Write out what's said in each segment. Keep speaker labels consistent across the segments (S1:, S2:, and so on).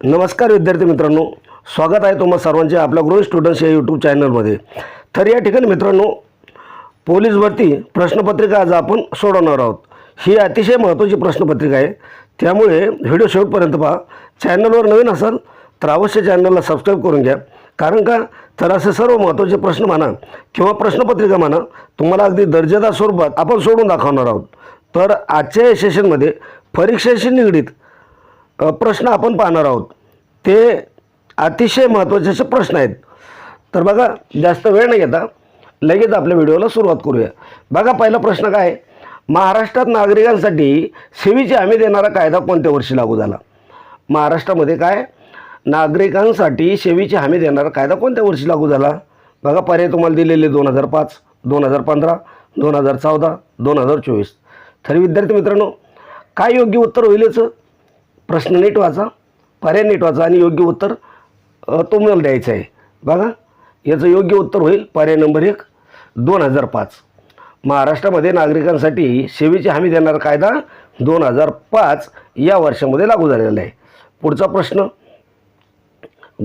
S1: नमस्कार विद्यार्थी मित्रांनो स्वागत आहे तुम्हा सर्वांचे आपल्या ग्रोन स्टुडंट्स या यूट्यूब चॅनलमध्ये तर या ठिकाणी मित्रांनो पोलीस भरती प्रश्नपत्रिका आज आपण सोडवणार आहोत. ही अतिशय महत्त्वाची प्रश्नपत्रिका आहे. त्यामुळे व्हिडिओ शेवटपर्यंत पहा. चॅनलवर नवीन असाल तर अवश्य चॅनलला सबस्क्राईब करून घ्या. कारण का? तर असे सर्व महत्त्वाचे प्रश्न म्हणा किंवा प्रश्नपत्रिका म्हणा तुम्हाला अगदी दर्जेदार स्वरूपात आपण सोडून दाखवणार आहोत. तर आजच्या या सेशनमध्ये परीक्षेशी निगडीत प्रश्न आपण पाहणार आहोत. ते अतिशय महत्त्वाचे असे प्रश्न आहेत. तर बघा जास्त वेळ नाही घेता लगेच आपल्या व्हिडिओला सुरुवात करूया. बघा पहिला प्रश्न काय? महाराष्ट्रात नागरिकांसाठी सेवेची हमी देणारा कायदा कोणत्या वर्षी लागू झाला? महाराष्ट्रामध्ये काय? नागरिकांसाठी सेवेची हमी देणारा कायदा कोणत्या वर्षी लागू झाला? बघा पर्याय तुम्हाला दिलेले दोन हजार पाच दोन हजार पंधरा दोन हजार चौदा दोन हजार चोवीस. तरी विद्यार्थी मित्रांनो काय योग्य उत्तर होईल याचं? प्रश्न नीट वाचा पर्याय नीट वाचा आणि योग्य उत्तर तुम्हाला द्यायचं आहे. बघा याचं योग्य उत्तर होईल पर्याय नंबर एक दोन हजार पाच. महाराष्ट्रामध्ये नागरिकांसाठी सेवेची हमी देणारा कायदा दोन हजार पाच या वर्षामध्ये लागू झालेला आहे. पुढचा प्रश्न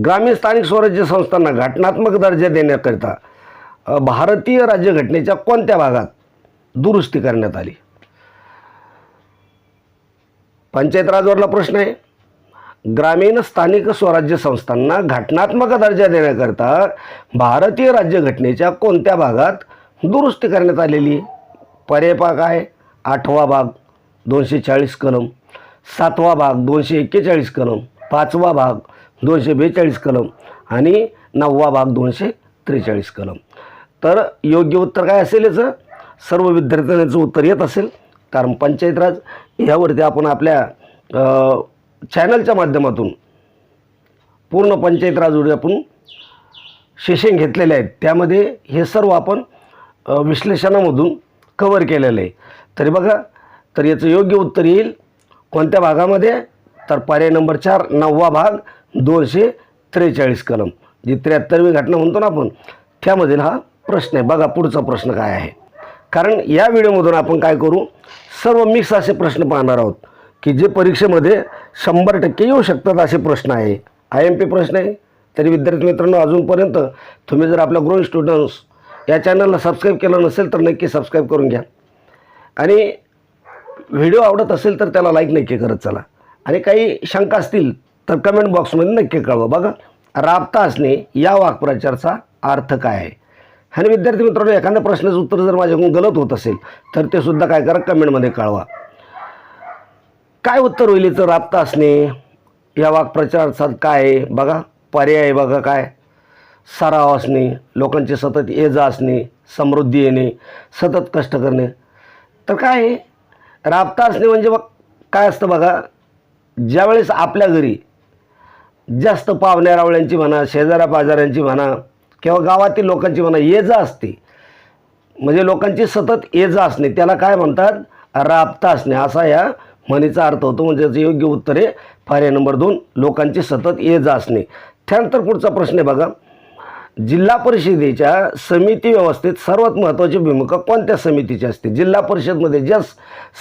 S1: ग्रामीण स्थानिक स्वराज्य संस्थांना घटनात्मक दर्जा देण्याकरिता भारतीय राज्यघटनेच्या कोणत्या भागात दुरुस्ती करण्यात आली? पंचायत राजवरला प्रश्न आहे. ग्रामीण स्थानिक स्वराज्य संस्थांना घटनात्मक दर्जा देण्याकरता भारतीय राज्यघटनेच्या कोणत्या भागात दुरुस्ती करण्यात आलेली पर्यपाक आहे आठवा भाग दोनशे चाळीस कलम. सातवा भाग दोनशे एक्केचाळीस कलम. पाचवा भाग दोनशे बेचाळीस कलम. आणि नववा भाग दोनशे त्रेचाळीस कलम. तर योग्य उत्तर काय असेल याचं? सर्व विद्यार्थ्यांचं उत्तर येत असेल. कारण पंचायत राज यावरती आपण आपल्या चॅनलच्या माध्यमातून पूर्ण पंचायत राजवडी आपण सेशन घेतलेले आहेत. त्यामध्ये हे सर्व आपण विश्लेषणामधून कवर केलेलं आहे. तरी बघा तर याचं योग्य उत्तर येईल. कोणत्या भागामध्ये? तर पर्याय नंबर चार नववा भाग दोनशे त्रेचाळीस कलम. जी त्र्याहत्तरवी घटना म्हणतो ना आपण त्यामधील हा प्रश्न आहे. बघा पुढचा प्रश्न काय आहे. कारण या व्हिडिओमधून आपण काय करू? सर्व मिक्स असे प्रश्न पाहणार आहोत की जे परीक्षेमध्ये शंभर टक्के येऊ शकतात असे प्रश्न आहे. आय एम पी प्रश्न आहे. तरी विद्यार्थी मित्रांनो अजूनपर्यंत तुम्ही जर आपल्या ग्रोन स्टुडंट्स या चॅनलला सबस्क्राईब केलं नसेल तर नक्की सबस्क्राईब करून घ्या. आणि व्हिडिओ आवडत असेल तर त्याला लाईक नक्की करत चला. आणि काही शंका असतील तर कमेंट बॉक्समध्ये नक्की कळवा. बघा राबता असणे या वाक्प्रचारचा अर्थ काय आहे? आणि विद्यार्थी मित्रांनो एखाद्या प्रश्नाचं उत्तर जर माझ्याकडून गलत होत असेल तर ते सुद्धा काय करा कमेंटमध्ये कळवा. काय उत्तर होईल याचं राबता असणे? या वाक्प्रचाराचा काय आहे? बघा पर्याय आहे बघा काय. सराव असणे लोकांची सतत ये जा असणे समृद्धी येणे सतत कष्ट करणे. तर काय आहे? राबता असणे म्हणजे बघ काय असतं बघा? ज्यावेळेस आपल्या घरी जास्त पाहुण्या रावळ्यांची म्हणा शेजाऱ्या पाजाऱ्यांची म्हणा किंवा गावातील लोकांची म्हणा ये जा असते. म्हणजे लोकांची सतत ये जा असणे. त्याला काय म्हणतात? राबता असणे. असा या म्हणीचा अर्थ होतो. म्हणजे त्याचं योग्य उत्तर आहे पर्याय नंबर दोन लोकांची सतत ये जा असणे. त्यानंतर पुढचा प्रश्न आहे बघा. जिल्हा परिषदेच्या समिती व्यवस्थेत सर्वात महत्त्वाची भूमिका कोणत्या समितीची असते? जिल्हा परिषदमध्ये ज्या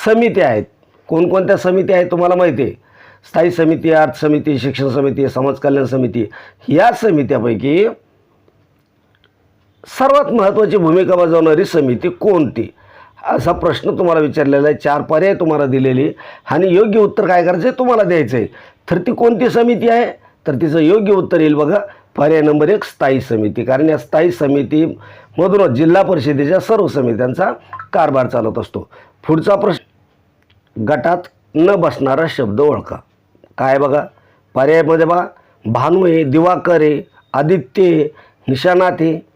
S1: समित्या आहेत कोणकोणत्या समिती आहेत तुम्हाला माहिती आहे? स्थायी समिती अर्थ समिती शिक्षण समिती समाज कल्याण समिती या समित्यापैकी सर्वात महत्त्वाची भूमिका बजावणारी समिती कोणती? असा प्रश्न तुम्हाला विचारलेला आहे. चार पर्याय तुम्हाला दिलेली. आणि योग्य उत्तर काय करायचं आहे तुम्हाला द्यायचं आहे तर ती कोणती समिती आहे? तर तिचं योग्य उत्तर येईल बघा. पर्याय नंबर एक स्थायी समिती. कारण या स्थायी समितीमधूनच जिल्हा परिषदेच्या सर्व समित्यांचा कारभार चालत असतो. पुढचा प्रश्न गटात न बसणारा शब्द ओळखा. काय बघा? पर्यायमध्ये बघा. भानू आहे दिवाकर आहे आदित्य आहे निशानाथ आहे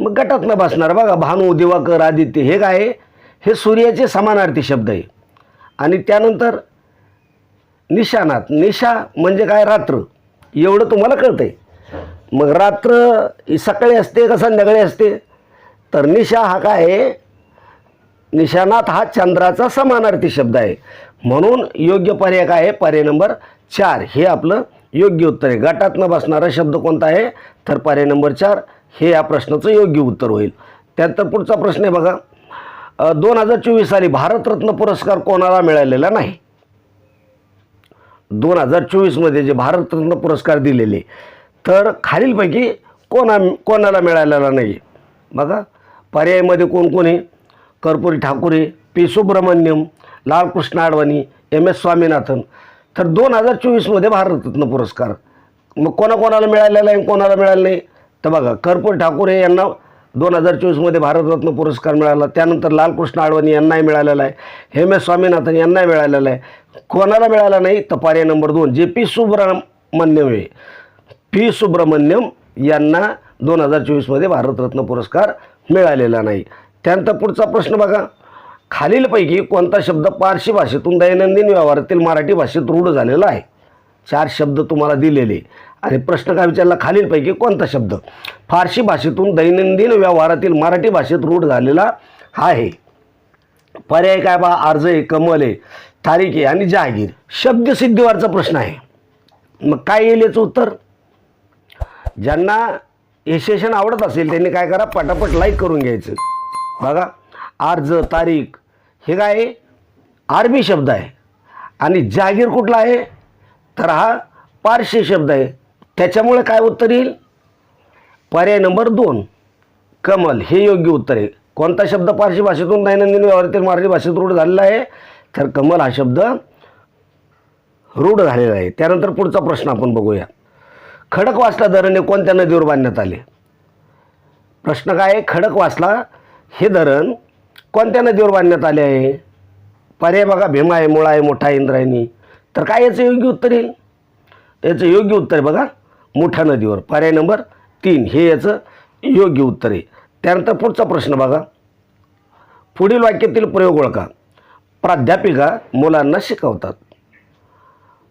S1: मग गटातनं बसणार. बघा भानू दिवाकर आदित्य हे काय आहे? हे सूर्याचे समानार्थी शब्द आहे. आणि त्यानंतर निशानात. निशा म्हणजे काय? रात्र. एवढं तुम्हाला कळतं आहे मग रात्र ही सकाळी असते का संध्याकाळी असते? तर निशा हा काय आहे? निशानात हा चंद्राचा समानार्थी शब्द आहे. म्हणून योग्य पर्याय काय आहे? पर्याय नंबर चार. हे आपलं योग्य उत्तर आहे. गटातनं बसणारा शब्द कोणता आहे? तर पर्याय नंबर चार हे या प्रश्नाचं योग्य उत्तर होईल. त्यानंतर पुढचा प्रश्न आहे बघा. दोन हजार चोवीस साली भारतरत्न पुरस्कार कोणाला मिळालेला नाही? दोन हजार चोवीसमध्ये जे भारतरत्न पुरस्कार दिलेले तर खालीलपैकी कोणा कोणाला मिळालेला नाही? बघा. पर्यायमध्ये कोण कोण आहे? Karpoori Thakur P Subramaniam Lalkrishna Advani M S Swaminathan. तर दोन हजार चोवीसमध्ये भारतरत्न पुरस्कार. मग कोणाकोणाला मिळालेला आहे कोणाला मिळाला नाही? तर बघा कर्पूर ठाकुरे यांना दोन हजार चोवीसमध्ये भारतरत्न पुरस्कार मिळाला. त्यानंतर लालकृष्ण आडवाणी यांनाही मिळालेला आहे. हेम एस स्वामीनाथन यांनाही मिळालेला आहे. कोणाला मिळाला नाही? तर पर्याय नंबर दोन जे पी सुब्रमण्यम आहे पी सुब्रमण्यम यांना दोन हजार चोवीसमध्ये भारतरत्न पुरस्कार मिळालेला नाही. त्यानंतर पुढचा प्रश्न बघा. खालीलपैकी कोणता शब्द पारशी भाषेतून दैनंदिन व्यवहारातील मराठी भाषेत रूढ झालेला आहे? चार शब्द तुम्हाला दिलेले. आणि प्रश्न काय विचारला? खालीलपैकी कोणता शब्द? फारशी भाषेतून दैनंदिन व्यवहारातील मराठी भाषेत रूढ झालेला आहे. पर्याय काय बा? अर्ज आहे कमल आहे तारीख आहे आणि जहागीर शब्दसिद्धीवरचा प्रश्न आहे. मग काय येईल याचं उत्तर? ज्यांना हे सेशन आवडत असेल त्यांनी काय करा? पटापट लाईक करून घ्यायचं. बघा. अर्ज तारीख हे काय आहे? आरबी शब्द आहे. आणि जागीर कुठला आहे? तर हा पारशी शब्द आहे. त्याच्यामुळे काय उत्तर येईल? पर्याय नंबर दोन. कमल हे योग्य उत्तर आहे. कोणता शब्द पारशी भाषेतून दैनंदिन व्यवहारातील मराठी भाषेत रूढ झालेला आहे? तर कमल हा शब्द रूढ झालेला आहे. त्यानंतर पुढचा प्रश्न आपण बघूया. खडकवासला धरण हे कोणत्या नदीवर बांधण्यात आले? प्रश्न काय आहे? खडकवासला हे धरण कोणत्या नदीवर बांधण्यात आले आहे? पर्याय बघा. भीमा आहे मुळा आहे मोठा आहे इंद्रायणी. तर काय याचं योग्य उत्तर येईल? याचं योग्य उत्तर आहे बघा. मोठ्या नदीवर. पर्याय नंबर तीन. हे याचं योग्य उत्तर आहे. त्यानंतर पुढचा प्रश्न बघा. पुढील वाक्यातील प्रयोग ओळखा. प्राध्यापिका मुलांना शिकवतात.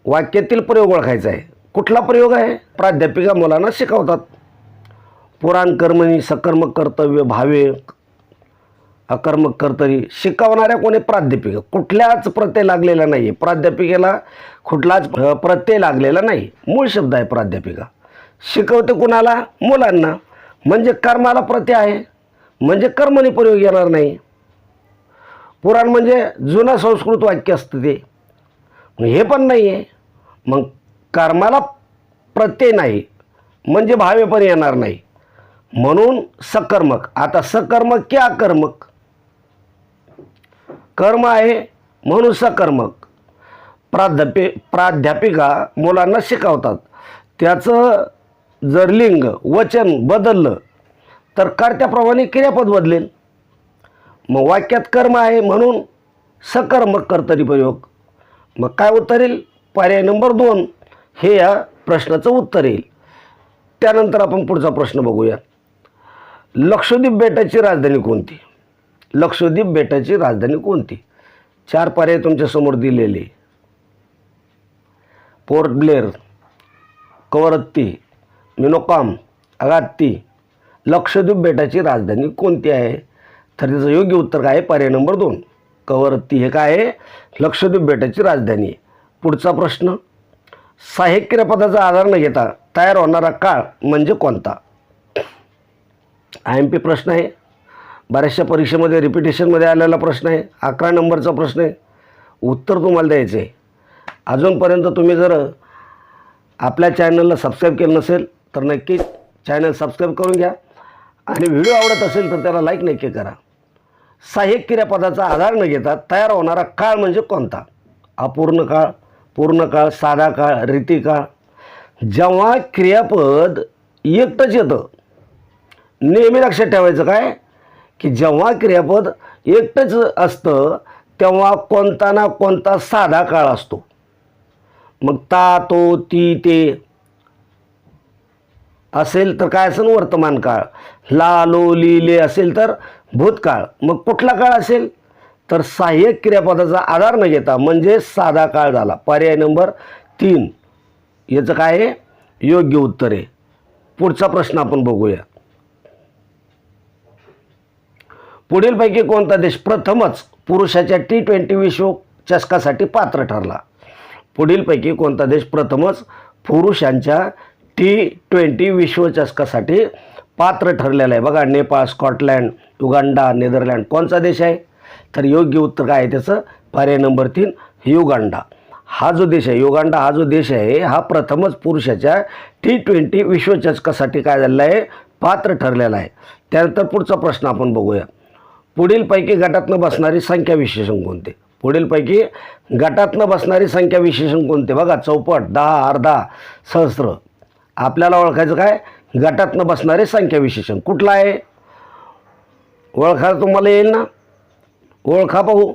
S1: वाक्यातील प्रयोग ओळखायचा आहे. कुठला प्रयोग आहे? प्राध्यापिका मुलांना शिकवतात. पुराण कर्मणी सकर्मक कर्तव्य भावे अकर्मक कर्तरी शिकवणाऱ्या कोणी प्राध्यापिका? कुठल्याच प्रत्यय लागलेला नाही आहे प्राध्यापिकेला कुठलाच प्रत्यय लागलेला नाही. मूळ शब्द आहे प्राध्यापिका. शिकवते कुणाला? मुलांना. म्हणजे कर्माला प्रत्यय आहे. म्हणजे कर्मणी प्रयोग येणार नाही. पुराण म्हणजे जुना संस्कृत वाक्य असतं ते. हे पण नाही आहे मग कर्माला प्रत्यय नाही. म्हणजे भावे पण येणार नाही. म्हणून सकर्मक. आता सकर्मक की अकर्मक कर्म आहे म्हणून सकर्मक प्राध्यापे प्राध्यापिका मुलांना शिकवतात. त्याचं जर लिंग वचन बदललं तर कर्त्याप्रमाणे क्रियापद बदलेल. मग वाक्यात कर्म आहे म्हणून सकर्मक कर्तरी प्रयोग. मग काय उत्तर येईल? पर्याय नंबर दोन हे या प्रश्नाचं उत्तर येईल. त्यानंतर आपण पुढचा प्रश्न बघूया. लक्षद्वीप बेटाची राजधानी कोणती? लक्षद्वीप बेटाची राजधानी कोणती? चार पर्याय तुमच्यासमोर दिलेले. Port Blair Kavaratti Minicoy Agatti. Lakshadweep बेटाची राजधानी कोणती आहे? तर त्याचं योग्य उत्तर काय आहे? पर्याय नंबर दोन. कवरत्ती हे काय आहे? लक्षद्वीप बेटाची राजधानी आहे. पुढचा प्रश्न. सहाय्यक क्रियापदाचा आधार न घेता तयार होणारा काळ म्हणजे कोणता? आय एम पी प्रश्न आहे. बऱ्याचशा परीक्षेमध्ये रिपिटेशनमध्ये आलेला प्रश्न आहे. अकरा नंबरचा प्रश्न आहे. उत्तर तुम्हाला द्यायचं आहे. अजूनपर्यंत तुम्ही जर आपल्या चॅनलला सबस्क्राईब केलं नसेल तर नक्की चॅनल सबस्क्राईब करून घ्या. आणि व्हिडिओ आवडत असेल तर त्याला लाईक नक्की करा. सहाय्यक क्रियापदाचा आधार न घेता तयार होणारा काळ म्हणजे कोणता? अपूर्ण काळ पूर्ण काळ साधा काळ रीती काळ. जेव्हा क्रियापद एकटंच येतं नेहमी लक्षात ठेवायचं काय? की जेव्हा क्रियापद एकटंच असतं तेव्हा कोणता ना कोणता साधा काळ असतो. मग ता तो ती ते. असेल तर काय असेल वर्तमान काळ? ला लो असेल तर भूतकाळ. मग कुठला काळ असेल? तर सहाय्यक क्रियापदाचा आधार न घेता म्हणजे साधा काळ झाला. पर्याय नंबर तीन. याचं काय आहे? योग्य उत्तर आहे. पुढचा प्रश्न आपण बघूया. पुढीलपैकी कोणता देश प्रथमच पुरुषाच्या टी ट्वेंटी विश्व चषकासाठी पात्र ठरला? पुढीलपैकी कोणता देश प्रथमच पुरुषांच्या टी ट्वेंटी विश्वचषकासाठी पात्र ठरलेला आहे? बघा नेपाळ स्कॉटलँड युगांडा नेदरलँड कोणता देश आहे? तर योग्य उत्तर काय आहे त्याचं? पर्याय नंबर तीन युगांडा. हा जो देश आहे युगांडा हा जो देश आहे हा प्रथमच पुरुषाच्या टी ट्वेंटी विश्वचषकासाठी काय झालेला आहे? पात्र ठरलेला आहे. त्यानंतर पुढचा प्रश्न आपण बघूया. पुढीलपैकी गटातनं बसणारी संख्या विशेषण कोणते? पुढीलपैकी गटातनं बसणारी संख्या विशेषण कोणते? बघा चौपट दहा अर्धा सहस्र. आपल्याला ओळखायचं काय? गटातनं बसणारे संख्या विशेषण. कुठलं आहे? ओळखायला तुम्हाला येईल ना? ओळखा पाहू.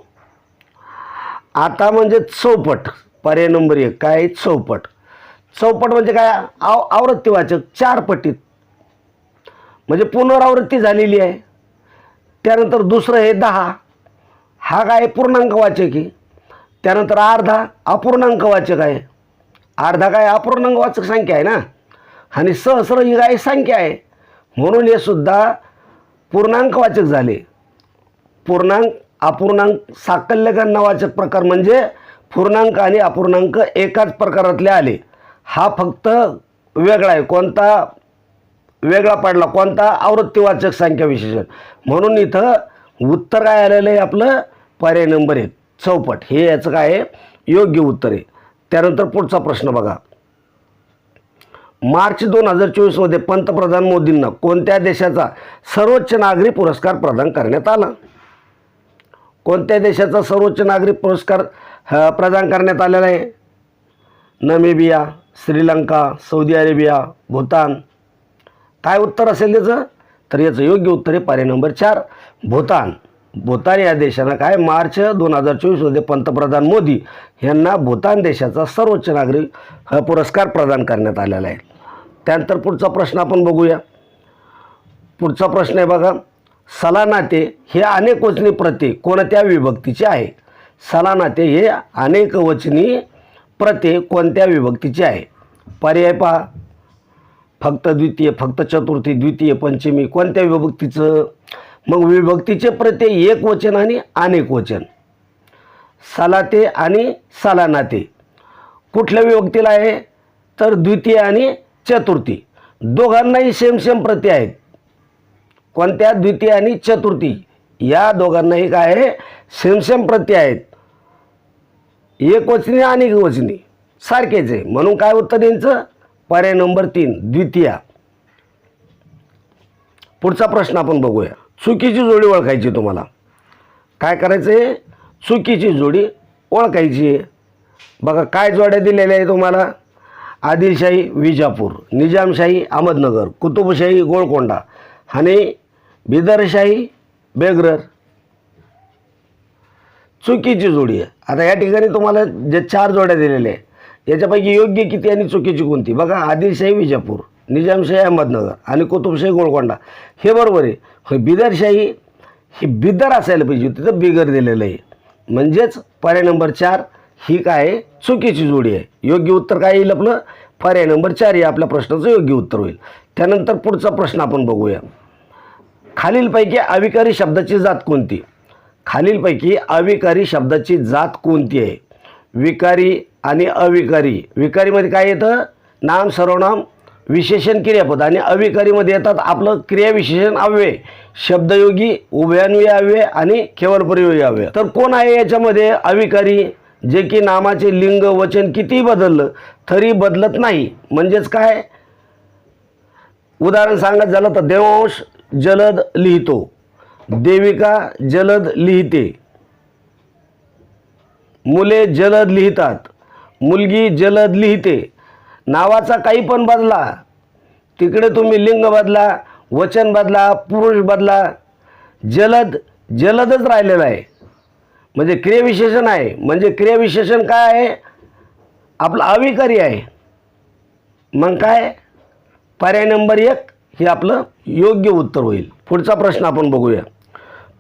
S1: आता म्हणजे चौपट. पर्याय नंबर एक. काय आहे? चौपट. चौपट म्हणजे काय? आव आवृत्तीवाचक. चार पटीत. म्हणजे पुनरावृत्ती झालेली आहे. त्यानंतर दुसरं हे दहा. हा काय पूर्णांक वाचक आहे. त्यानंतर अर्धा अपूर्णांक वाचक आहे. अर्धा काय अपूर्णांक वाचक संख्या आहे ना? आणि सहस्र ही काय संख्या आहे. म्हणून हे सुद्धा पूर्णांक वाचक झाले. पूर्णांक अपूर्णांक साकल्यगणवाचक प्रकार म्हणजे पूर्णांक आणि अपूर्णांक एकाच प्रकारातले आले. हा फक्त वेगळा आहे. कोणता? वेगळा पडला. कोणता? आवृत्तीवाचक संख्या विशेषण. म्हणून इथं उत्तर काय आलेलं आहे आपलं? पर्याय नंबर एक. चौपट. हे याचं काय आहे? योग्य उत्तर आहे. त्यानंतर पुढचा प्रश्न बघा. मार्च दोन हजार चोवीसमध्ये पंतप्रधान मोदींना कोणत्या देशाचा सर्वोच्च नागरी पुरस्कार प्रदान करण्यात आला? कोणत्या देशाचा सर्वोच्च नागरी पुरस्कार प्रदान करण्यात आलेला आहे? Namibia Sri Lanka Saudi Arabia Bhutan काय उत्तर असेल त्याचं तर याचं योग्य उत्तर आहे पर्याय नंबर चार. भूतान. भूतान या देशानं काय? मार्च दोन हजार चोवीसमध्ये पंतप्रधान मोदी यांना भूतान देशाचा सर्वोच्च नागरिक हा पुरस्कार प्रदान करण्यात आलेला आहे. त्यानंतर पुढचा प्रश्न आपण बघूया. पुढचा प्रश्न आहे बघा. सलानाते हे अनेक वचनी प्रते कोणत्या विभक्तीचे आहे? सलानाते हे अनेक वचनी प्रते कोणत्या विभक्तीचे आहे? पर्याय पहा. फक्त द्वितीय फक्त चतुर्थी द्वितीय पंचमी कोणत्या विभक्तीचं? मग विभक्तीचे प्रत्यय एक वचन आणि अनेक वचन. सलाते आणि सलानाते. कुठल्या विभक्तीला आहे? तर द्वितीय आणि चतुर्थी. दोघांनाही सेम सेम प्रत्यय आहेत. कोणत्या? द्वितीय आणि चतुर्थी. या दोघांनाही काय आहे? सेम सेम प्रत्यय आहेत. एक वचनी आणि वचनी. सारखेच आहे. म्हणून काय उत्तर यांचं पर्याय नंबर तीन द्वितीया. पुढचा प्रश्न आपण बघूया. चुकीची जोडी ओळखायची तुम्हाला. काय करायचं आहे चुकीची जोडी ओळखायची. आहे बघा काय जोड्या दिलेल्या आहे तुम्हाला? आदिलशाही विजापूर निजामशाही अहमदनगर कुतुबशाही गोळकोंडा आणि बिदरशाही बेगरर. चुकीची जोडी आहे. आता या ठिकाणी तुम्हाला जे चार जोड्या दिलेल्या आहे याच्यापैकी योग्य किती आणि चुकीची कोणती? बघा आदिलशाही विजापूर निजामशाही अहमदनगर आणि कुतुबशाही गोळकोंडा हे बरोबर आहे. हो बिदरशाही ही बिदर असायला पाहिजे तिथं बिगर दिलेलं आहे. म्हणजेच पर्याय नंबर चार ही काय आहे? चुकीची जोडी आहे. योग्य उत्तर काय येईल आपलं? पर्याय नंबर चार हे आपल्या प्रश्नाचं योग्य उत्तर होईल. त्यानंतर पुढचा प्रश्न आपण बघूया. खालीलपैकी अविकारी शब्दाची जात कोणती? खालीलपैकी अविकारी शब्दाची जात कोणती आहे? विकारी आणि अविकारी. विकारीमध्ये काय येतं? नाम सर्वनाम विशेषण क्रियापद. आणि अविकारीमध्ये येतात आपलं क्रियाविशेषण अव्यय. शब्दयोगी उभयान्वय अव्यय आणि केवलपरियोगी अव्यय. तर कोण आहे याच्यामध्ये? अविकारी जे की नामाचे लिंग वचन कितीही बदललं तरी बदलत नाही. म्हणजेच काय? उदाहरण सांगत झालं तर देवांश जलद लिहितो. देविका जलद लिहिते. मुले जलद लिहितात. मुलगी जलद लिहिते. नावाचा काही पण बदला. तिकडे तुम्ही लिंग बदला वचन बदला पुरुष बदला. जलद जलदच राहिलेलं आहे. म्हणजे क्रियाविशेषण आहे. म्हणजे क्रियाविशेषण काय आहे? आपलं अविकारी आहे. मग काय? पर्याय नंबर एक हे आपलं योग्य उत्तर होईल. पुढचा प्रश्न आपण बघूया.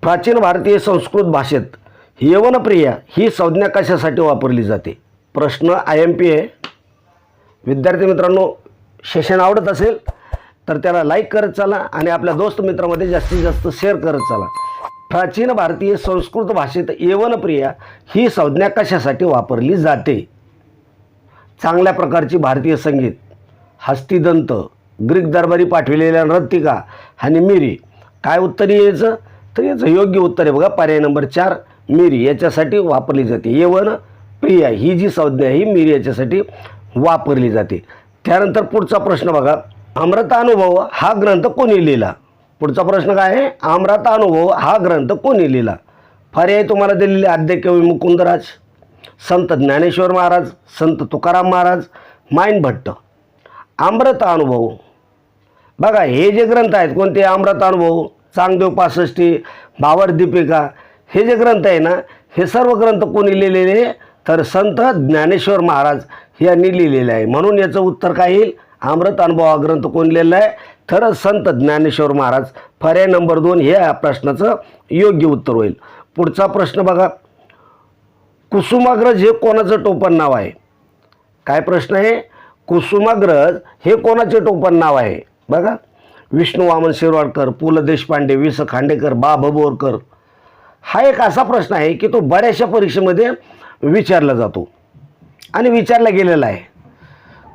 S1: प्राचीन भारतीय संस्कृत भाषेत यवनप्रिया ही संज्ञा कशासाठी वापरली जाते? प्रश्न आय एम पी आहे विद्यार्थी मित्रांनो सेशन आवडत असेल तर त्याला लाईक करत चला आणि आपल्या दोस्त मित्रामध्ये जास्तीत जास्त शेअर करत चला. प्राचीन भारतीय संस्कृत भाषेत येवनप्रिया ही संज्ञा कशासाठी वापरली जाते? चांगल्या प्रकारची भारतीय संगीत हस्तिदंत ग्रीक दरबारी पाठविलेल्या नृत्यिका आणि मिरी. काय उत्तर यायचं? तर याचं योग्य उत्तर आहे बघा पर्याय नंबर चार मिरी. याच्यासाठी वापरली जाते. येवन प्रिया ही जी संज्ञा ही मीर याच्यासाठी वापरली जाते. त्यानंतर पुढचा प्रश्न बघा. अमृतानुभव हा ग्रंथ कोणी लिहिला? पुढचा प्रश्न काय आहे? अमृतानुभव हा ग्रंथ कोणी लिहिला? पर्याय तुम्हाला दिलेले आद्यकवी मुकुंदराज संत ज्ञानेश्वर महाराज संत तुकाराम महाराज माईन भट्ट. अमृत अनुभव. बघा हे जे ग्रंथ आहेत कोणते? अमृत अनुभव चांगदेव पासष्टी भावर दीपिका हे जे ग्रंथ आहे ना हे सर्व ग्रंथ कोणी लिहिलेले? तर संत ज्ञानेश्वर महाराज यांनी लिहिलेलं आहे. म्हणून याचं उत्तर काय येईल? अमृत अनुभव हा ग्रंथ कोण लिहिलेला आहे? तर संत ज्ञानेश्वर महाराज. पर्याय नंबर दोन हे या प्रश्नाचं योग्य उत्तर होईल. पुढचा प्रश्न बघा. कुसुमाग्रज हे कोणाचं टोपण नाव आहे? काय प्रश्न आहे? कुसुमाग्रज हे कोणाचे टोपण नाव आहे? बघा. विष्णू वामन शिरवाडकर पु ल देशपांडे वि स खांडेकर बा भबोरकर हा एक असा प्रश्न आहे की तो बऱ्याचशा परीक्षेमध्ये विचारला जातो. आणि विचारला गेलेला आहे.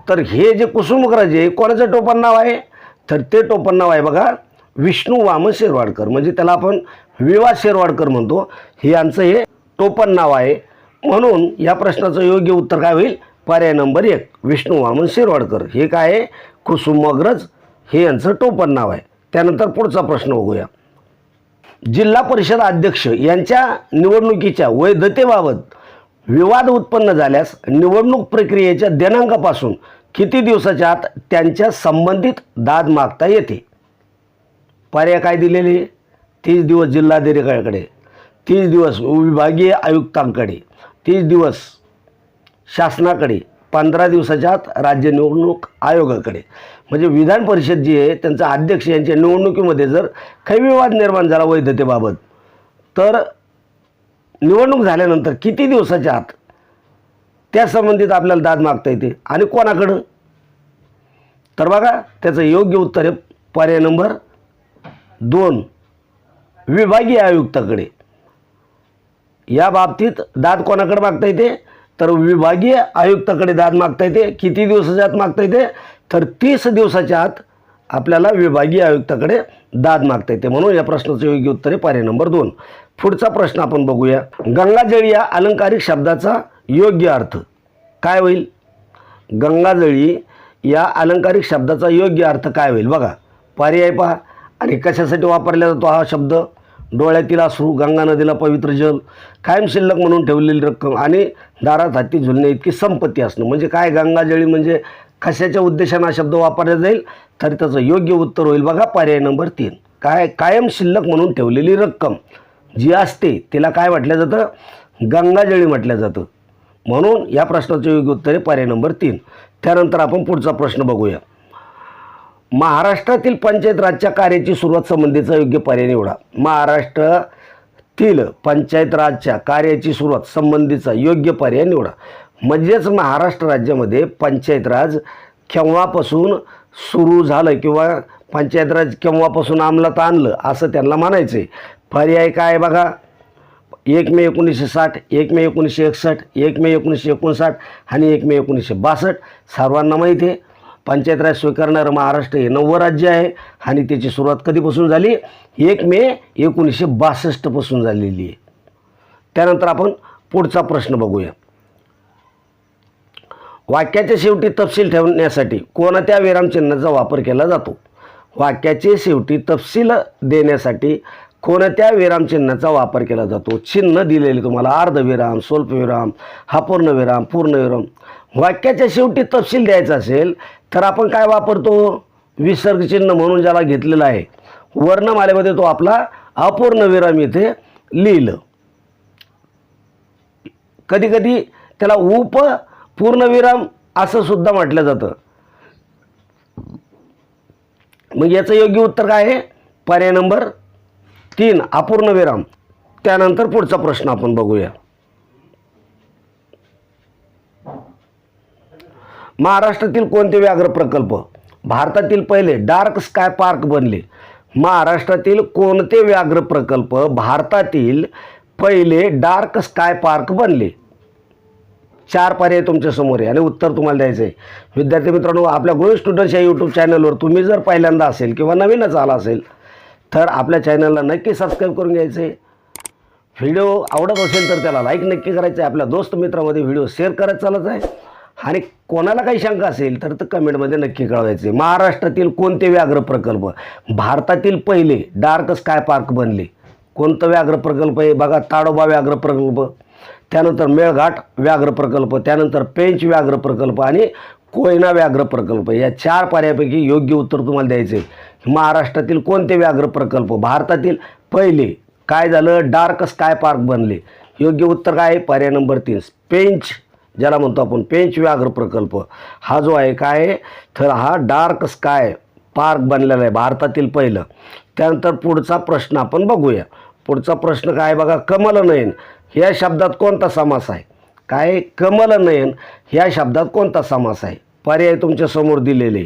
S1: तर हे जे कुसुमग्रज आहे कोणाचं टोपण नाव आहे? तर ते टोपण नाव आहे बघा विष्णू वामन शिरवाडकर. म्हणजे त्याला आपण विवा शिरवाडकर म्हणतो. हे यांचं हे टोपण नाव आहे. म्हणून या प्रश्नाचं योग्य उत्तर काय होईल? पर्याय नंबर एक विष्णू वामन शिरवाडकर. हे काय आहे? कुसुमग्रज. हे यांचं टोपण नाव आहे. त्यानंतर पुढचा प्रश्न बघूया. जिल्हा परिषद अध्यक्ष यांच्या निवडणुकीच्या वैधतेबाबत विवाद उत्पन्न झाल्यास निवडणूक प्रक्रियेच्या दिनांकापासून किती दिवसाच्या आत त्यांच्या संबंधित दाद मागता येते? पर्याय काय दिलेले? तीस दिवस जिल्हाधिकाऱ्याकडे तीस दिवस विभागीय आयुक्तांकडे तीस दिवस शासनाकडे पंधरा दिवसाच्या आत राज्य निवडणूक आयोगाकडे. म्हणजे विधान परिषद जी आहे त्यांचा अध्यक्ष यांच्या निवडणुकीमध्ये जर काही विवाद निर्माण झाला वैधतेबाबत तर निवडणूक झाल्यानंतर किती दिवसाच्या आत त्या संबंधित आपल्याला दाद मागता येते? आणि कोणाकडं? तर बघा त्याचं योग्य उत्तर आहे. पर्याय नंबर दोन. विभागीय आयुक्ताकडे. या बाबतीत दाद कोणाकडे मागता येते? तर विभागीय आयुक्ताकडे दाद मागता येते. किती दिवसाच्या आत मागता येते? तर तीस दिवसाच्या आत आपल्याला विभागीय आयुक्ताकडे दाद मागता येते म्हणून या प्रश्नाचं योग्य उत्तर आहे. पर्याय नंबर दोन. पुढचा प्रश्न आपण बघूया. गंगाजळी या अलंकारिक शब्दाचा योग्य अर्थ काय होईल? गंगाजळी या अलंकारिक शब्दाचा योग्य अर्थ काय होईल? बघा पर्याय पहा. आणि कशासाठी वापरला जातो हा शब्द? डोळ्यातील असू गंगा नदीला पवित्र जल कायम शिल्लक म्हणून ठेवलेली रक्कम आणि दारात हाती झुलणे इतकी संपत्ती असणं. म्हणजे काय? गंगाजळी म्हणजे कशाच्या उद्देशानं हा शब्द वापरला जाईल? तर त्याचं योग्य उत्तर होईल बघा पर्याय नंबर तीन. काय कायम शिल्लक म्हणून ठेवलेली रक्कम जी असते तिला काय म्हटलं जातं? गंगाजळी म्हटलं जातं. म्हणून या प्रश्नाचं योग्य उत्तर आहे पर्याय नंबर तीन. त्यानंतर आपण पुढचा प्रश्न बघूया. महाराष्ट्रातील पंचायत राजच्या कार्याची सुरुवात संबंधीचा योग्य पर्याय निवडा. महाराष्ट्रातील पंचायत राजच्या कार्याची सुरुवात संबंधीचा योग्य पर्याय निवडा. म्हणजेच महाराष्ट्र राज्यामध्ये पंचायत राज केव्हापासून सुरू झालं किंवा पंचायत राज केव्हापासून अंमलात आणलं असं त्यांना म्हणायचं आहे पर्याय काय बघा? एक मे एकोणीसशे साठ एक मे एकोणीसशे एकसष्ट एक मे एकोणीसशे एकोणसाठ आणि एक मे एकोणीसशे बासष्ट. सर्वांना माहिती आहे पंचायत राज स्वीकारणारं महाराष्ट्र हे नववं राज्य आहे आणि त्याची सुरुवात कधीपासून झाली? एक मे एकोणीसशे बासष्टपासून झालेली आहे. त्यानंतर आपण पुढचा प्रश्न बघूया. वाक्याच्या शेवटी तपशील ठेवण्यासाठी कोणत्या विरामचिन्हाचा वापर केला जातो? वाक्याचे शेवटी तपशील देण्यासाठी कोणत्या विरामचिन्हाचा वापर केला जातो? चिन्ह दिलेली तुम्हाला अर्धविराम स्वल्पविराम हा पूर्णविराम पूर्णविराम वाक्याच्या शेवटी तपशील द्यायचा असेल तर आपण काय वापरतो? विसर्गचिन्ह म्हणून ज्याला घेतलेलं आहे. वर्णमालेमध्ये तो आपला अपूर्णविराम इथे लिहिलं. कधी कधी त्याला उप पूर्णविराम असं सुद्धा म्हटलं जातं. मग याचं योग्य उत्तर काय आहे? पर्याय नंबर तीन अपूर्ण विराम त्यानंतर पुढचा प्रश्न आपण बघूया. महाराष्ट्रातील कोणते व्याघ्र प्रकल्प? भारतातील पहिले डार्क स्काय पार्क बनले. महाराष्ट्रातील कोणते व्याघ्र प्रकल्प? भारतातील पहिले डार्क स्काय पार्क बनले. चार पर्याय तुमच्यासमोर आहे आणि उत्तर तुम्हाला द्यायचं आहे. विद्यार्थी मित्रांनो आपल्या गोळी स्टुडंट्स या यूट्यूब चॅनलवर तुम्ही जर पहिल्यांदा असेल किंवा नवीनच आला असेल तर आपल्या चॅनलला नक्की सबस्क्राईब करून घ्यायचं. आहे व्हिडिओ आवडत असेल तर त्याला लाईक नक्की करायचं आहे. आपल्या दोस्त मित्रामध्ये व्हिडिओ शेअर करत चालत आहे. आणि कोणाला काही शंका असेल तर ते कमेंटमध्ये नक्की कळवायचे महाराष्ट्रातील कोणते व्याघ्र प्रकल्प? भारतातील पहिले डार्क स्काय पार्क बनले. कोणतं व्याघ्र प्रकल्प आहे? बघा ताडोबा व्याघ्र प्रकल्प. त्यानंतर मेळघाट व्याघ्र प्रकल्प त्यानंतर पेंच व्याघ्र प्रकल्प आणि कोयना व्याघ्र प्रकल्प. या चार पर्यापैकी योग्य उत्तर तुम्हाला द्यायचे आहे. महाराष्ट्रातील कोणते व्याघ्र प्रकल्प? भारतातील पहिले काय झालं? डार्क स्काय पार्क बनले. योग्य उत्तर काय आहे? पर्याय नंबर तीन. पेंच ज्याला म्हणतो आपण पेंच व्याघ्र प्रकल्प. हा जो आहे काय आहे, तर हा डार्क स्काय पार्क बनलेला आहे भारतातील पहिलं. त्यानंतर पुढचा प्रश्न आपण बघूया. पुढचा प्रश्न काय आहे बघा? कमलनयन. या शब्दात कोणता समास आहे? काय कमलनयन ह्या शब्दात कोणता समास आहे? पर्याय तुमच्यासमोर दिलेले.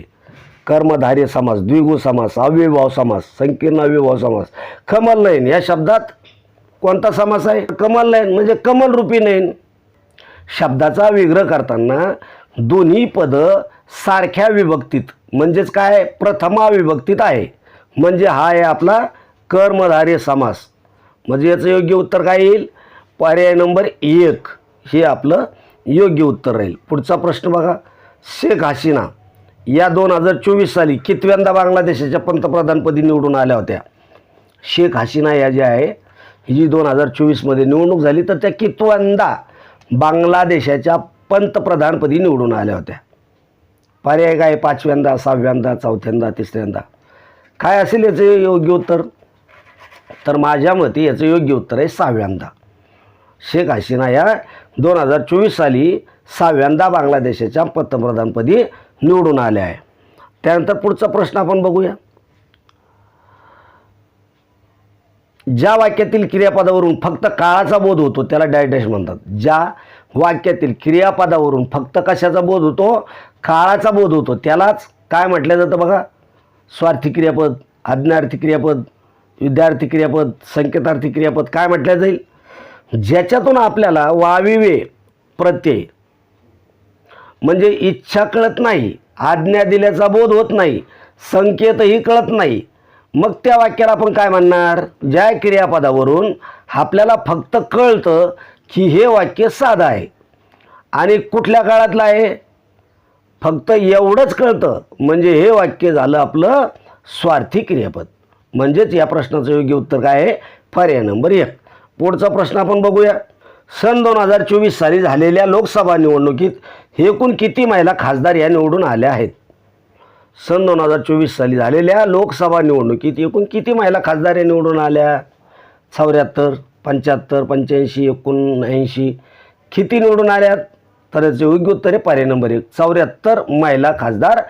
S1: कर्मधार्य समास द्विगु समास अव्यभाव समास संकीर्ण अव्यभाव समास. कमलनयन या शब्दात कोणता समास आहे? कमलनयन म्हणजे कमलरूपी नयन. शब्दाचा विग्रह करताना दोन्ही पदं सारख्या विभक्तीत म्हणजेच काय? प्रथमा विभक्तीत आहे. म्हणजे हा आहे आपला कर्मधार्य समास. म्हणजे याचं योग्य उत्तर काय येईल? पर्याय नंबर एक हे आपलं योग्य उत्तर राहील. पुढचा प्रश्न बघा. शेख हसीना या दोन हजार चोवीस साली कितव्यांदा बांगलादेशाच्या पंतप्रधानपदी निवडून आल्या होत्या? शेख हसीना या ज्या आहे ही जी दोन हजार चोवीसमध्ये निवडणूक झाली तर त्या कितव्यांदा बांगलादेशाच्या पंतप्रधानपदी निवडून आल्या होत्या? पर्याय काय? पाचव्यांदा सहाव्यांदा चौथ्यांदा तिसऱ्यांदा? काय असेल याचं योग्य उत्तर? तर माझ्या मते याचं योग्य उत्तर आहे सहाव्यांदा. शेख हसीना या दोन हजार चोवीस साली सहाव्यांदा बांगलादेशाच्या पंतप्रधानपदी निवडून आल्या आहे. त्यानंतर पुढचा प्रश्न आपण बघूया. ज्या वाक्यातील क्रियापदावरून फक्त काळाचा बोध होतो त्याला डायडॅश म्हणतात. ज्या वाक्यातील क्रियापदावरून फक्त कशाचा बोध होतो काळाचा बोध होतो त्यालाच काय म्हटलं जातं बघा? स्वार्थी क्रियापद आज्ञार्थी क्रियापद विद्यार्थी क्रियापद संकेतार्थी क्रियापद काय म्हटलं जाईल? ज्याच्यातून आपल्याला वाविवे प्रत्यय. म्हणजे इच्छा कळत नाही आज्ञा दिल्याचा बोध होत नाही संकेतही कळत नाही. मग त्या वाक्याला आपण काय म्हणणार? ज्या क्रियापदावरून आपल्याला फक्त कळतं की हे वाक्य साधं आहे. आणि कुठल्या काळातलं आहे? फक्त एवढंच कळतं. म्हणजे हे वाक्य झालं आपलं स्वार्थी क्रियापद. म्हणजेच या प्रश्नाचं योग्य उत्तर काय आहे? पर्याय नंबर एक. पुढचा प्रश्न आपण बघूया. सन दोन हजार चोवीस साली झालेल्या लोकसभा निवडणुकीत एकूण किती महिला खासदार या निवडून आल्या आहेत? सन दोन हजार चोवीस साली झालेल्या लोकसभा निवडणुकीत एकूण किती महिला खासदार या निवडून आल्या? चौऱ्याहत्तर पंच्याहत्तर पंच्याऐंशी एकोणऐंशी किती निवडून आल्यात? तर याचं योग्य उत्तर आहे पर्याय नंबर एक. चौऱ्याहत्तर महिला खासदार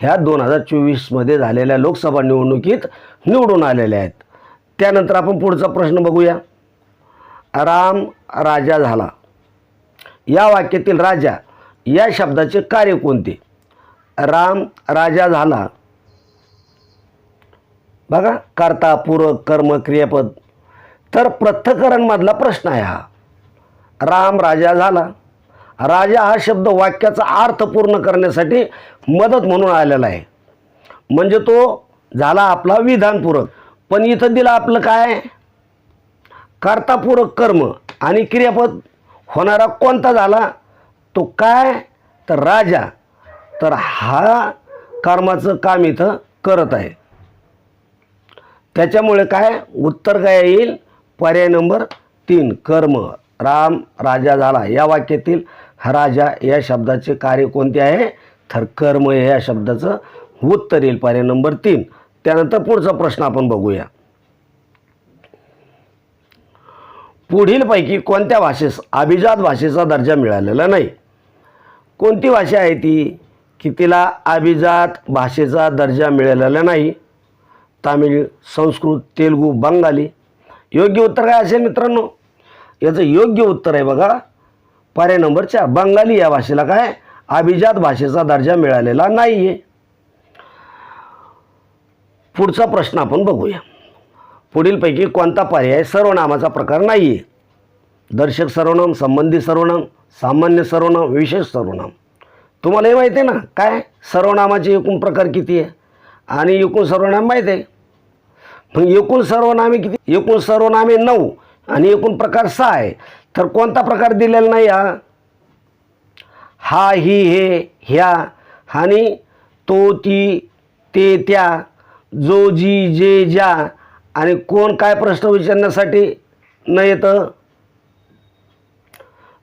S1: ह्या दोन हजार चोवीसमध्ये झालेल्या लोकसभा निवडणुकीत निवडून आलेल्या आहेत. त्यानंतर आपण पुढचा प्रश्न बघूया. राम राजा झाला. या वाक्यातील राजा या शब्दाचे कार्य कोणते? राम राजा झाला. बघा कर्ता पूरक कर्म क्रियापद. तर पृथ्थकरणमधला प्रश्न आहे हा. राम राजा झाला. राजा हा शब्द वाक्याचा अर्थ पूर्ण करण्यासाठी मदत म्हणून आलेला आहे. म्हणजे तो झाला आपला विधानपूरक. पण इथं दिलं आपलं काय? कर्तापूरक कर्म आणि क्रियापद होणारा कोणता झाला? तो काय? तर राजा. तर हा कर्माचं काम इथं करत आहे. त्याच्यामुळे काय? उत्तर काय येईल? पर्याय नंबर तीन कर्म. राम राजा झाला. या वाक्यातील राजा या शब्दाचे कार्य कोणते आहे? तर कर्म या शब्दाचं उत्तर येईल. पर्याय नंबर तीन. त्यानंतर पुढचा प्रश्न आपण बघूया. पुढीलपैकी कोणत्या भाषेस अभिजात भाषेचा दर्जा मिळालेला नाही? कोणती भाषा आहे ती की तिला अभिजात भाषेचा दर्जा मिळालेला नाही? तामिळ संस्कृत तेलगू बंगाली. योग्य उत्तर काय असेल मित्रांनो? याचं योग्य उत्तर आहे बघा. पर्याय नंबर चार बंगाली या भाषेला काय? अभिजात भाषेचा दर्जा मिळालेला नाही आहे पुढचा प्रश्न आपण बघूया. पुढीलपैकी कोणता पर्याय सर्वनामाचा प्रकार नाही आहे दर्शक सर्वनाम संबंधी सर्वनाम सामान्य सर्वनाम विशेष सर्वनाम. तुम्हाला हे माहिती आहे ना? काय? सर्वनामाचे एकूण प्रकार किती आहे? आणि एकूण सर्वनाम माहीत आहे? मग एकूण सर्वनामे किती? एकूण सर्वनामे नऊ आणि एकूण प्रकार सहा आहे. तर कोणता प्रकार दिलेला नाही हा? हा ही हे ह्या आणि तो ती ते त्या जो जी जे ज्या आणि कोण काय प्रश्न विचारण्यासाठी न येतं?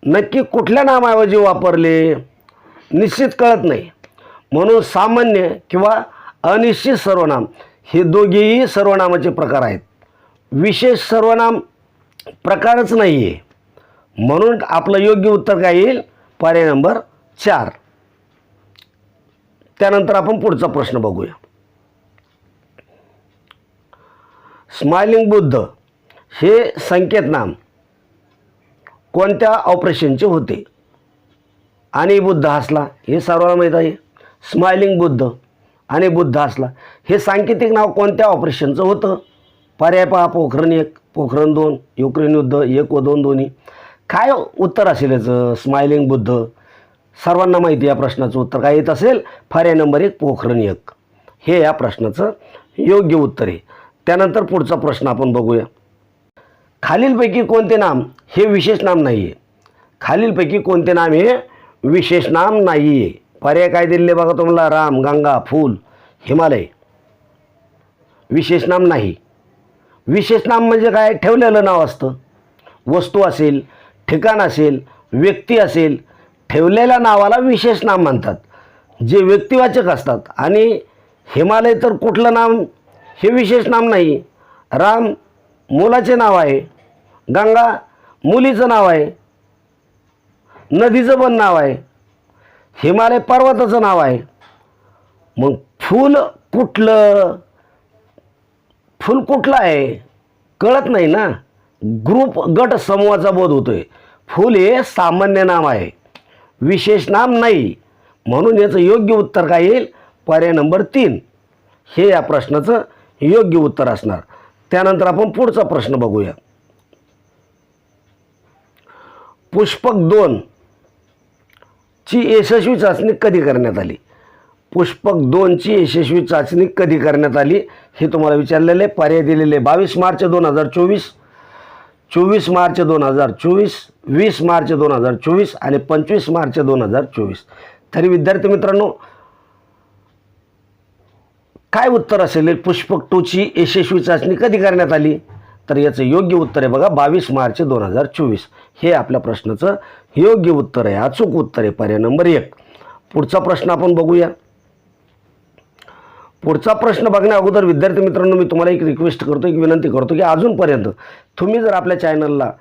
S1: नक्की कुठल्या नामाऐवजी वापरले? निश्चित कळत नाही. म्हणून सामान्य किंवा अनिश्चित सर्वनाम हे दोघेही सर्वनामाचे प्रकार आहेत. विशेष सर्वनाम प्रकारच नाही आहे म्हणून आपलं योग्य उत्तर काय येईल? पर्याय नंबर चार. त्यानंतर आपण पुढचा प्रश्न बघूया. स्माइलिंग बुद्ध हे संकेतनाम कोणत्या ऑपरेशनचे होते? आणि बुद्ध हसला हे सर्वांना माहीत आहे. स्माइलिंग बुद्ध आणि बुद्ध हसला हे सांकेतिक नाव कोणत्या ऑपरेशनचं होतं? पर्याय पहा पोखरण एक पोखरण दोन युक्रेन युद्ध एक व दोन दोन्ही. काय उत्तर असेल याचं? स्माइलिंग बुद्ध. सर्वांना माहिती या प्रश्नाचं उत्तर काय येत असेल? पर्याय नंबर एक पोखरण एक. हे या प्रश्नाचं योग्य उत्तर आहे. त्यानंतर पुढचा प्रश्न आपण बघूया. खालीलपैकी कोणते नाम हे विशेष नाम नाही आहे खालीलपैकी कोणते नाम हे विशेष नाम नाही आहे पर्याय काय दिलेले बघा तुम्हाला? राम गंगा फूल हिमालय. विशेष नाम नाही. विशेष नाम म्हणजे काय? ठेवलेलं नाव असतं. वस्तू असेल ठिकाण असेल व्यक्ती असेल ठेवलेल्या नावाला विशेष नाम म्हणतात. जे व्यक्तिवाचक असतात. आणि हिमालय तर कुठलं नाम हे विशेष नाम नाही. राम मुलाचे नाव आहे. गंगा मुलीचं नाव आहे. नदीचं पण नाव आहे. हिमालय पर्वताचं नाव आहे. मग फूल कुठलं? फूल कुठलं आहे? कळत नाही ना. ग्रुप गट समूहाचा बोध आहे फूल हे सामान्य नाम आहे. विशेष नाम नाही. म्हणून याचं योग्य उत्तर काय येईल? पर्याय नंबर तीन. हे या प्रश्नाचं योग्य उत्तर असणार. त्यानंतर आपण पुढचा प्रश्न बघूया. पुष्पक दोन ची यशस्वी चाचणी कधी करण्यात आली? पुष्पक दोनची यशस्वी चाचणी कधी करण्यात आली? हे तुम्हाला विचारलेले पर्याय दिलेले बावीस मार्च दोन हजार चोवीस चोवीस मार्च दोन हजार चोवीस वीस मार्च दोन हजार चोवीस आणि पंचवीस मार्च दोन हजार चोवीस. तरी विद्यार्थी मित्रांनो काय उत्तर असेल? पुष्पक टूची यशस्वी चाचणी कधी करण्यात आली? तर याचं योग्य उत्तर आहे बघा बावीस मार्च दोन हजार चोवीस. हे आपल्या प्रश्नाचं योग्य उत्तर आहे अचूक उत्तर आहे पर्याय नंबर एक. पुढचा प्रश्न आपण बघूया. पुढचा प्रश्न बघण्या अगोदर विद्यार्थी मित्रांनो मी तुम्हाला एक रिक्वेस्ट करतो एक विनंती करतो की अजूनपर्यंत तुम्ही जर आपल्या चॅनलला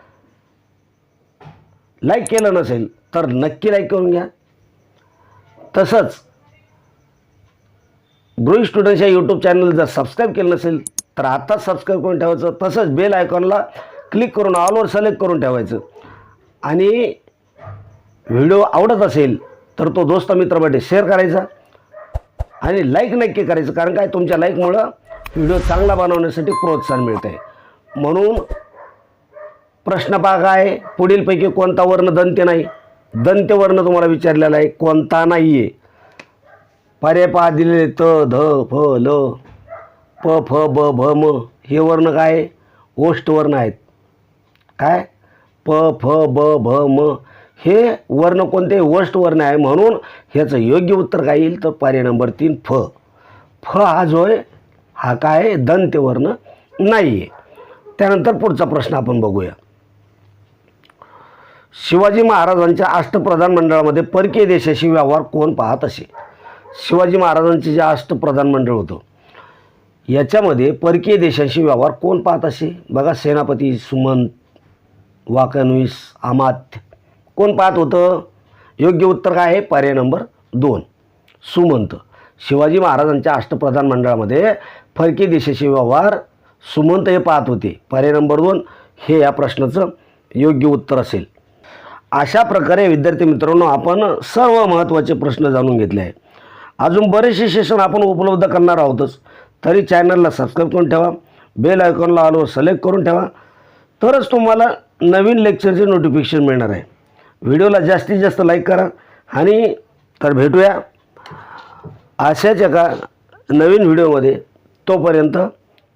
S1: लाईक केलं नसेल तर नक्की लाईक करून घ्या. तसंच ग्रोई स्टुडंट्स या यूट्यूब चॅनल जर सबस्क्राईब केलं नसेल तर आत्ताच सबस्क्राईब करून ठेवायचं. तसंच बेल आयकॉनला क्लिक करून ऑलवर सिलेक्ट करून ठेवायचं. आणि व्हिडिओ आवडत असेल तर तो दोस्त मित्रामध्ये शेअर करायचा. आणि लाईक नक्की करायचं कारण काय? तुमच्या लाईकमुळं व्हिडिओ चांगला बनवण्यासाठी प्रोत्साहन मिळतं आहे म्हणून प्रश्न पहा काय पुढीलपैकी कोणता वर्ण दंत्य नाही? दंत्यवर्ण तुम्हाला विचारलेला आहे कोणता नाही आहे पारे पा दिलेले त ध फ ल. प फ ब भ म हे वर्ण काय? ओष्टवर्ण वर्ण आहेत. काय? प फ ब भ म. हे वर्ण कोणते? वस्ट वर्ण आहे म्हणून ह्याचं योग्य उत्तर काय येईल? तर पर्याय नंबर तीन फ. फ हा जो आहे हा काय? आहे? नाही आहे. त्यानंतर पुढचा प्रश्न आपण बघूया. शिवाजी महाराजांच्या अष्टप्रधान मंडळामध्ये परकीय देशाशी व्यवहार कोण पाहत असे? शिवाजी महाराजांचे जे अष्टप्रधान मंडळ होतं याच्यामध्ये परकीय देशाशी व्यवहार कोण पाहत असे? बघा सेनापती सुमंत वाकनवीस अमात्य कोण पाहत होतं? योग्य उत्तर काय आहे? पर्याय नंबर दोन सुमंत. शिवाजी महाराजांच्या अष्टप्रधान मंडळामध्ये परकीय देशाशी व्यवहार सुमंत हे पाहत होते. पर्याय नंबर दोन हे या प्रश्नाचं योग्य उत्तर असेल. अशा प्रकारे विद्यार्थी मित्रांनो आपण सर्व महत्त्वाचे प्रश्न जाणून घेतले आहे अजून बरेचसे सेशन आपण उपलब्ध करणार आहोतच. तरी चॅनलला सबस्क्राईब करून ठेवा बेल आयकॉनला ऑलवर सिलेक्ट करून ठेवा. तरच तुम्हाला नवीन लेक्चरचे नोटिफिकेशन मिळणार आहे. व्हिडिओला जास्तीत जास्त लाईक करा आणि तर भेटूया. अशाच एका नवीन व्हिडिओमध्ये तोपर्यंत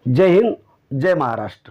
S1: जय हिंद जय महाराष्ट्र.